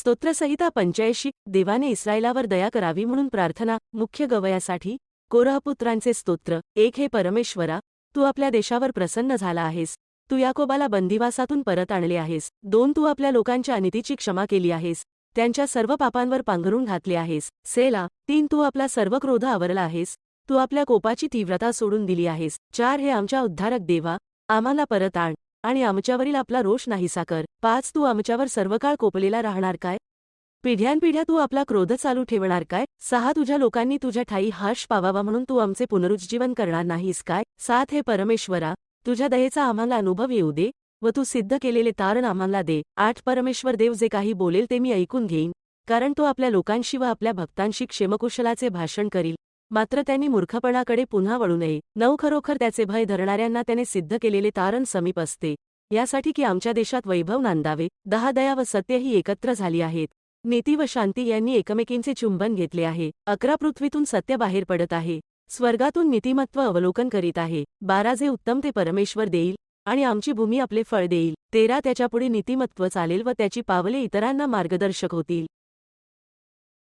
स्तोत्रसहिता पंच्याऐंशी देवाने इस्रायलावर दया करावी म्हणून प्रार्थना मुख्य गवयासाठी कोरहपुत्रांचे स्तोत्र एक हे परमेश्वरा तू आपल्या देशावर प्रसन्न झाला आहेस तू याकोबाला बंदिवासातून परत आणले आहेस दोन तू आपल्या लोकांच्या अनितीची क्षमा केली आहेस त्यांच्या सर्व पापांवर पांघरून घातले आहेस सेला तीन तू आपला सर्व क्रोध आवरला आहेस तू आपल्या कोपाची तीव्रता सोडून दिली आहेस चार हे आमच्या उद्धारक देवा आम्हाला परत आण. आणि आमच्यावरील आपला रोष नाहीसा कर पाच तू आमच्यावर सर्व काळ कोपलेला राहणार काय? पिढ्यानपिढ्या तू आपला क्रोध चालू ठेवणार काय? सहा तुझ्या लोकांनी तुझ्या ठाई हर्ष पावावा म्हणून तू आमचे पुनरुज्जीवन करणार नाहीस काय? सात हे परमेश्वरा तुझ्या दयेचा आम्हाला अनुभव येऊ दे व तू सिद्ध केलेले तारण आम्हाला दे. आठ परमेश्वर देव जे काही बोलेल ते मी ऐकून घेईन कारण तो आपल्या लोकांशी व आपल्या भक्तांशी क्षेमकुशलाचे भाषण करील. मात्र त्यांनी मूर्खपणाकडे पुन्हा वळू नये. नऊ खरोखर त्याचे भय धरणाऱ्यांना त्याने सिद्ध केलेले तारण समीप असते. यासाठी की आमच्या देशात वैभव नांदावे दहा दया व सत्य ही एकत्र झाली आहेत. नीती व शांती यांनी एकमेकींचे चुंबन घेतले आहे. अकरा पृथ्वीतून सत्य बाहेर पडत आहे. स्वर्गातून नीतिमत्व अवलोकन करीत आहे. बारा जे उत्तम ते परमेश्वर देईल आणि आमची भूमी आपले फळ देईल. तेरा त्याच्यापुढे नीतिमत्व चालेल व त्याची पावले इतरांना मार्गदर्शक होतील.